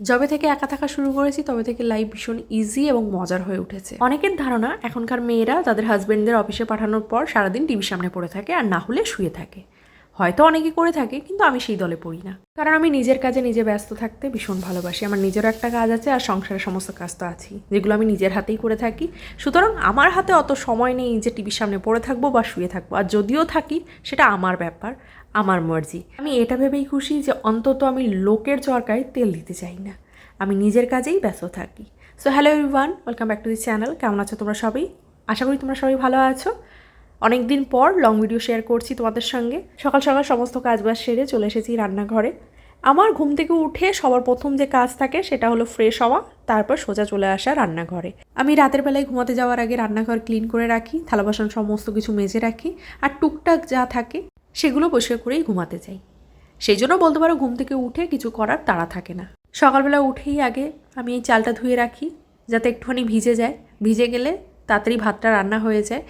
যবে থেকে একা থাকা শুরু করেছি, তবে থেকে লাইফ ভীষণ ইজি এবং মজার হয়ে উঠেছে। অনেকের ধারণা, এখনকার মেয়েরা তাদের হাজব্যান্ডদের অফিসে পাঠানোর পর সারাদিন টিভির সামনে পড়ে থাকে আর না হলে শুয়ে থাকে। হয়তো অনেকে করে থাকে, কিন্তু আমি সেই দলে পড়ি না। কারণ আমি নিজের কাজে নিজে ব্যস্ত থাকতে ভীষণ ভালোবাসি। আমার নিজেরও একটা কাজ আছে আর সংসারের সমস্ত কাজ তো আছেই, যেগুলো আমি নিজের হাতেই করে থাকি। সুতরাং আমার হাতে অত সময় নেই যে টিভির সামনে পড়ে থাকব বা শুয়ে থাকব। আর যদিও থাকি, সেটা আমার ব্যাপার। আমার মর্জি। আমি এটা ভেবেই খুশি যে অন্তত আমি লোকের চরকায় তেল দিতে চাই না। আমি নিজের কাজেই ব্যস্ত থাকি। So hello everyone welcome back to the channel কেমন আছো তোমরা সবাই? আশা করি তোমরা সবাই ভালো আছো। অনেক দিন পর লং ভিডিও শেয়ার করছি তোমাদের সঙ্গে। সকাল সকাল সমস্ত কাজবাজ সেরে চলে এসেছি রান্নাঘরে। আমার ঘুম থেকে উঠে সবার প্রথম যে কাজ থাকে সেটা হলো ফ্রেশ হওয়া, তারপর সোজা চলে আসা রান্নাঘরে। আমি রাতের বেলায় ঘুমাতে যাওয়ার আগে রান্নাঘর ক্লিন করে রাখি, থালা বাসন সমস্ত কিছু মেজে রাখি, আর টুকটাক যা থাকে সেগুলো পরিষ্কার করেই ঘুমাতে যাই সেই জন্য বলতে পারো ঘুম থেকে উঠে কিছু করার তাড়া থাকে না। সকালবেলা উঠেই আগে আমি এই চালটা ধুয়ে রাখি, যাতে একটুখানি ভিজে যায়। ভিজে গেলে তাড়াতাড়ি ভাতটা রান্না হয়ে যায়।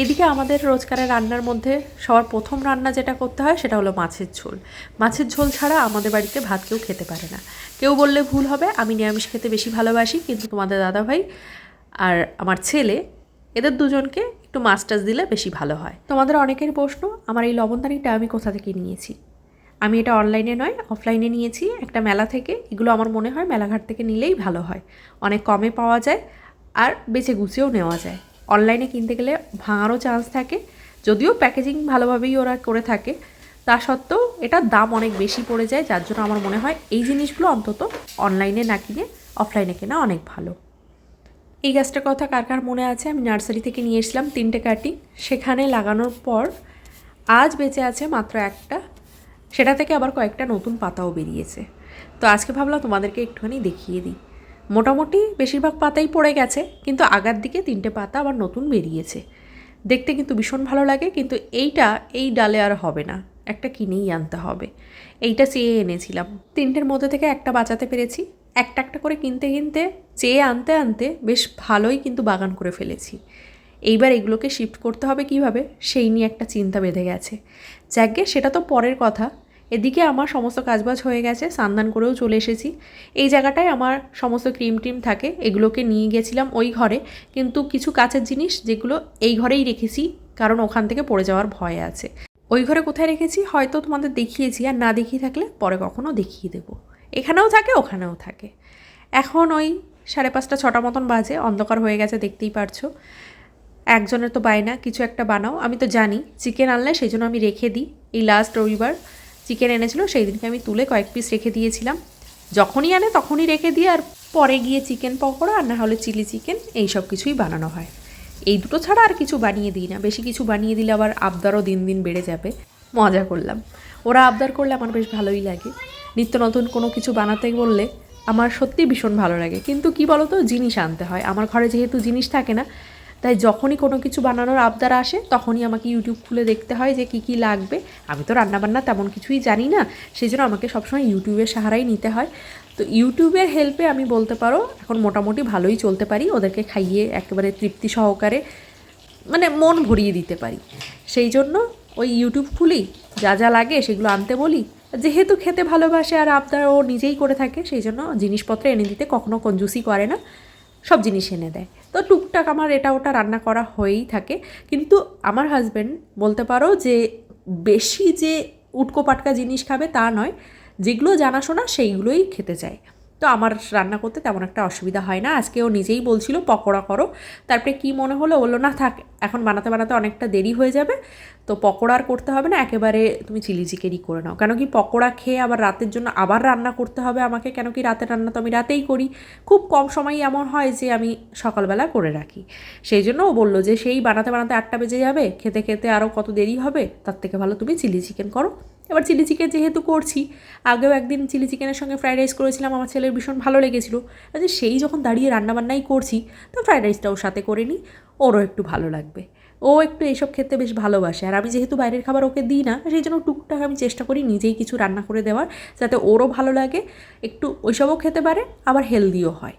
এদিকে আমাদের রোজকারের রান্নার মধ্যে সবার প্রথম রান্না যেটা করতে হয় সেটা হলো মাছের ঝোল। মাছের ঝোল ছাড়া আমাদের বাড়িতে ভাত কেউ খেতে পারে না। কেউ বললে ভুল হবে, আমি নিরামিষ খেতে বেশি ভালোবাসি, কিন্তু তোমাদের দাদাভাই আর আমার ছেলে, এদের দুজনকে একটু টাছ দিলে বেশি ভালো হয়। তোমাদের অনেকের প্রশ্ন, আমার এই লবণদানিটা আমি কোথা থেকে নিয়েছি? আমি এটা অনলাইনে নয়, অফলাইনে নিয়েছি। একটা মেলা থেকে, এগুলো আমার মনে হয় মেলাঘাট থেকে নিলেই ভালো হয়। অনেক কমে পাওয়া যায় আর বেছে গুছিয়েও নেওয়া যায়। অনলাইনে কিনতে গেলে ভাঙারও চান্স থাকে। যদিও প্যাকেজিং ভালোভাবেই ওরা করে থাকে, তা সত্ত্বেও এটার দাম অনেক বেশি পড়ে যায়, যার জন্য আমার মনে হয় এই জিনিসগুলো অন্তত অনলাইনে না কিনে, অফলাইনে কেনা অনেক ভালো। এই গাছটার কথা কার কার মনে আছে? আমি নার্সারি থেকে নিয়ে এসলাম তিনটে কাটিং সেখানে লাগানোর পর আজ বেঁচে আছে মাত্র একটা। সেটা থেকে আবার কয়েকটা নতুন পাতাও বেরিয়েছে। তো আজকে ভাবলাম তোমাদেরকে একটুখানি দেখিয়ে দিই। মোটামুটি বেশিরভাগ পাতাই পড়ে গেছে, কিন্তু আগার দিকে তিনটে পাতা আবার নতুন বেরিয়েছে। দেখতে কিন্তু ভীষণ ভালো লাগে, কিন্তু এইটা এই ডালে আর হবে না। একটা কিনেই আনতে হবে। এইটা চেয়ে এনেছিলাম। তিনটের মধ্যে থেকে একটা বাঁচাতে পেরেছি। একটা একটা করে কিনতে কিনতে, চেয়ে আনতে আনতে বেশ ভালোই কিন্তু বাগান করে ফেলেছি। এইবার এগুলোকে শিফট করতে হবে কীভাবে? সেই নিয়ে একটা চিন্তা বেঁধে গেছে। যাকে সেটা তো পরের কথা। এদিকে আমার সমস্ত কাজবাজ হয়ে গেছে সান্দান করেও চলে এসেছি। এই জায়গাটায় আমার সমস্ত ক্রিম টিম থাকে, এগুলোকে নিয়ে গেছিলাম ওই ঘরে। কিন্তু কিছু কাছের জিনিস যেগুলো এই ঘরেই রেখেছি, কারণ ওখান থেকে পড়ে যাওয়ার ভয় আছে। ওই ঘরে কোথায় রেখেছি? হয়তো তোমাদের দেখিয়েছি, আর না দেখিয়ে থাকলে পরে কখনো দেখিয়ে দেবো। এখানেও থাকে, ওখানেও থাকে। এখন ওই সাড়ে পাঁচটা, ছটা মতন বাজে, অন্ধকার হয়ে গেছে, দেখতেই পারছ। একজনের তো বায়না, কিছু একটা বানাও। আমি তো জানি চিকেন আনলে সেই জন্য আমি রেখে দিই। এই লাস্ট রবিবার চিকেন এনেছিল, সেই দিনকে আমি তুলে কয়েক পিস রেখে দিয়েছিলাম। যখনই আনে তখনই রেখে দিই, আর পরে গিয়ে চিকেন পকোড়া আর না হলে চিলি চিকেন, এই সব কিছুই বানানো হয়। এই দুটো ছাড়া আর কিছু বানিয়ে দিই না। বেশি কিছু বানিয়ে দিলে আবার আবদারও দিন দিন বেড়ে যাবে। মজা করলাম। ওরা আবদার করলে আমার বেশ ভালোই লাগে। নিত্য নতুন কোনো কিছু বানাতে বললে আমার সত্যি ভীষণ ভালো লাগে। কিন্তু কি বলতো, জিনিস আনতে হয়। আমার ঘরে যেহেতু জিনিস থাকে না, তাই যখনই কোনো কিছু বানানোর আবদার আসে, তখনই আমাকে ইউটিউব খুলে দেখতে হয় যে কী কী লাগবে। আমি তো রান্নাবান্না তেমন কিছুই জানি না সেই জন্য আমাকে সবসময় ইউটিউবের সাহারাই নিতে হয়। তো ইউটিউবের হেল্পে আমি বলতে পারো, এখন মোটামুটি ভালোই চলতে পারি। ওদেরকে খাইয়ে একেবারে তৃপ্তি সহকারে মানে মন ভরিয়ে দিতে পারি। সেই জন্য ওই ইউটিউব খুলি, যা যা লাগে সেগুলো আনতে বলি। যেহেতু খেতে ভালোবাসে আর আপনার ও নিজেই করে থাকে, সেই জন্য জিনিসপত্র এনে দিতে কখনো কঞ্জুসি করে না। সব জিনিস এনে দেয়। তো টুকটাক আমার এটা ওটা রান্না করা হয়েই থাকে। কিন্তু আমার হাজব্যান্ড বলতে পারো যে, বেশি যে উটকো পাটকা জিনিস খাবে তা নয়, যেগুলো জানাশোনা সেইগুলোই খেতে চায়। তো আমার রান্না করতে তেমন একটা অসুবিধা হয় না। আজকে ও নিজেই বলছিল, পকোড়া করো। তারপরে কি মনে হলো? বলল, না, থাক, এখন বানাতে বানাতে অনেকটা দেরি হয়ে যাবে। তো পকোড়া আর করতে হবে না, একেবারে তুমি চিলি চিকেনই করে নাও। কেন কি পকোড়া খেয়ে আবার রাতের জন্য আবার রান্না করতে হবে আমাকে? কেন কি রাতের রান্না তো আমি রাতেই করি। খুব কম সময়ই এমন হয় যে আমি সকালবেলা করে রাখি। সেই জন্য ও বলল যে, সেই বানাতে বানাতে আটটা বেজে যাবে, খেতে খেতে আরও কত দেরি হবে? তার থেকে ভালো তুমি চিলি চিকেন করো। এবার চিলি চিকেন যেহেতু করছি, আগেও একদিন চিলি চিকেনের সঙ্গে ফ্রাইড রাইস করেছিলাম, আমার ছেলের ভীষণ ভালো লেগেছিলো। আচ্ছা সেই যখন দাঁড়িয়ে রান্নাবান্নাই করছি, তো ফ্রাইড রাইসটাও সাথে করে নিই, ওরও একটু ভালো লাগবে। ও একটু এইসব খেতে বেশ ভালোবাসে, আর আমি যেহেতু বাইরের খাবার ওকে দিই না, সেই জন্য টুকটাক আমি চেষ্টা করি নিজেই কিছু রান্না করে দেওয়ার, যাতে ওরও ভালো লাগে, একটু ওইসবও খেতে পারে, আবার হেলদিও হয়।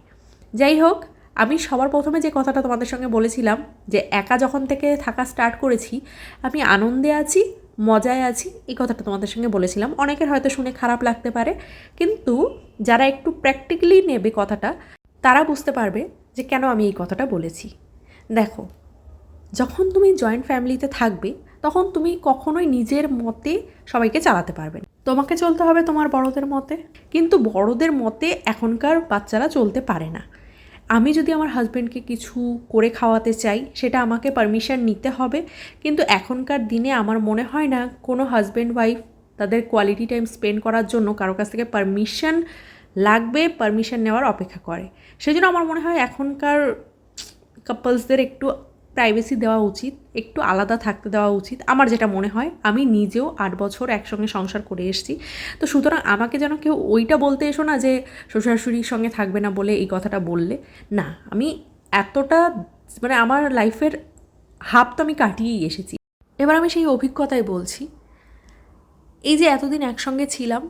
যাই হোক, আমি সবার প্রথমে যে কথাটা তোমাদের সঙ্গে বলেছিলাম, যে একা যখন থেকে থাকা স্টার্ট করেছি, আমি আনন্দে আছি মজায় আছি, এই কথাটা তোমাদের সঙ্গে বলেছিলাম। অনেকের হয়তো শুনে খারাপ লাগতে পারে, কিন্তু যারা একটু প্র্যাকটিক্যালি নেবে কথাটা, তারা বুঝতে পারবে যে কেন আমি এই কথাটা বলেছি। দেখো, যখন তুমি জয়েন্ট ফ্যামিলিতে থাকবে, তখন তুমি কখনোই নিজের মতে সবাইকে চালাতে পারবে তোমাকে চলতে হবে তোমার বড়দের মতে, কিন্তু বড়দের মতে এখনকার বাচ্চারা চলতে পারে না। আমি যদি আমার হাজব্যান্ডকে কিছু করে খাওয়াতে চাই, সেটা আমাকে পারমিশন নিতে হবে। কিন্তু এখনকার দিনে আমার মনে হয় না কোনো হাজব্যান্ড ওয়াইফ তাদের কোয়ালিটি টাইম স্পেন্ড করার জন্য কারও কাছ থেকে পারমিশন লাগবে পারমিশন নেওয়ার অপেক্ষা করে। সেজন্য আমার মনে হয় এখনকার কাপলসদের একটু প্রাইভেসি দেওয়া উচিত, একটু আলাদা থাকতে দেওয়া উচিত। আমার যেটা মনে হয়, আমি নিজেও আট বছর একসঙ্গে সংসার করে এসেছি। তো সুতরাং আমাকে যেন কেউ ওইটা বলতে এসো না যে শ্বশুরাশুড়ির সঙ্গে থাকবে না বলে এই কথাটা বললে। না, আমি এতটা মানে আমার লাইফের হাফ তো আমি কাটিয়েই এসেছি। এবার আমি সেই অভিজ্ঞতায় বলছি, এই যে এতদিন একসঙ্গে ছিলাম,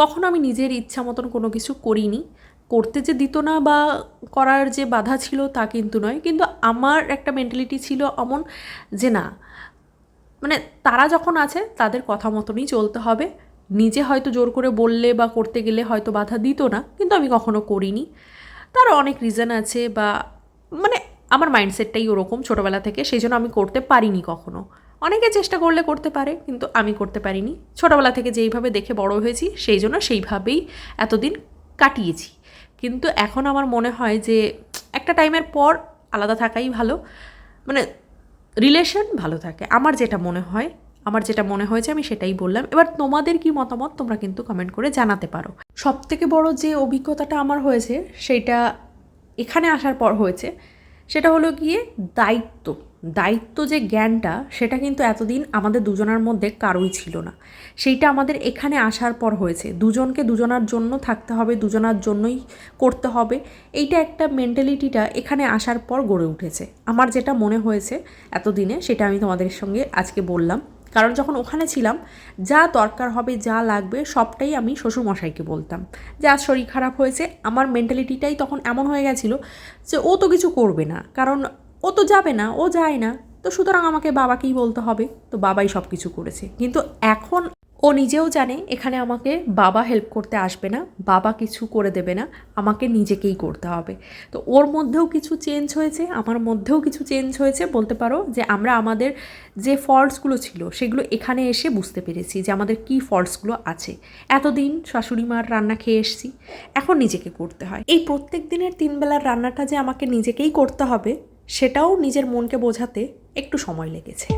কখনো আমি নিজের ইচ্ছা মতন কোনো কিছু করিনি। করতে যে দিত না বা করার যে বাধা ছিল তা কিন্তু নয়। কিন্তু আমার একটা মেন্টালিটি ছিল এমন যে না মানে তারা যখন আছে তাদের কথা মতনই চলতে হবে। নিজে হয়তো জোর করে বললে বা করতে গেলে হয়তো বাধা দিত না, কিন্তু আমি কখনো করিনি। তার অনেক রিজন আছে বা মানে আমার মাইন্ডসেটটাই ওরকম ছোটোবেলা থেকে, সেই জন্য আমি করতে পারিনি কখনো। অনেকে চেষ্টা করলে করতে পারে, কিন্তু আমি করতে পারিনি। ছোটোবেলা থেকে যেইভাবে দেখে বড় হয়েছি, সেই জন্য সেইভাবেই এতদিন কাটিয়েছি। কিন্তু এখন আমার মনে হয় যে একটা টাইমের পর আলাদা থাকাই ভালো। মানে রিলেশন ভালো থাকে। আমার যেটা মনে হয়, আমার যেটা মনে হয়েছে আমি সেটাই বললাম। এবার তোমাদের কি মতামত তোমরা কিন্তু কমেন্ট করে জানাতে পারো। সব থেকে বড় যে অভিজ্ঞতাটা আমার হয়েছে, সেটা এখানে আসার পর হয়েছে। সেটা হলো গিয়ে দায়িত্ব। দায়িত্ব যে জ্ঞানটা, সেটা কিন্তু এতদিন আমাদের দুজনার মধ্যে কারোই ছিল না। সেইটা আমাদের এখানে আসার পর হয়েছে। দুজনকে দুজনার জন্য থাকতে হবে, দুজনার জন্যই করতে হবে। এইটা একটা মেন্টালিটিটা এখানে আসার পর গড়ে উঠেছে। আমার যেটা মনে হয়েছে এতদিনে, সেটা আমি তোমাদের সঙ্গে আজকে বললাম। কারণ যখন ওখানে ছিলাম, যা দরকার হবে, যা লাগবে, সবটাই আমি শ্বশুরমশাইকে বলতাম। যে আজ শরীর খারাপ হয়েছে, আমার মেন্টালিটিটাই তখন এমন হয়ে গেছিল যে ও তো কিছু করবে না। কারণ ও তো যাবে না, ও যায় না। তো সুতরাং আমাকে বাবাকেই বলতে হবে। তো বাবাই সব কিছু করেছে। কিন্তু এখন ও নিজেও জানে, এখানে আমাকে বাবা হেল্প করতে আসবে না, বাবা কিছু করে দেবে না, আমাকে নিজেকেই করতে হবে। তো ওর মধ্যেও কিছু চেঞ্জ হয়েছে, আমার মধ্যেও কিছু চেঞ্জ হয়েছে। বলতে পারো যে আমরা আমাদের যে ফল্টসগুলো ছিল, সেগুলো এখানে এসে বুঝতে পেরেছি যে আমাদের কী ফল্টসগুলো আছে। এতদিন শাশুড়ি মার রান্না খেয়ে এসেছি, এখন নিজেকে করতে হয়। এই প্রত্যেক দিনের তিন বেলার রান্নাটা যে আমাকে নিজেকেই করতে হবে সেটাও নিজের মনকে বোঝাতে একটু সময় লেগেছে।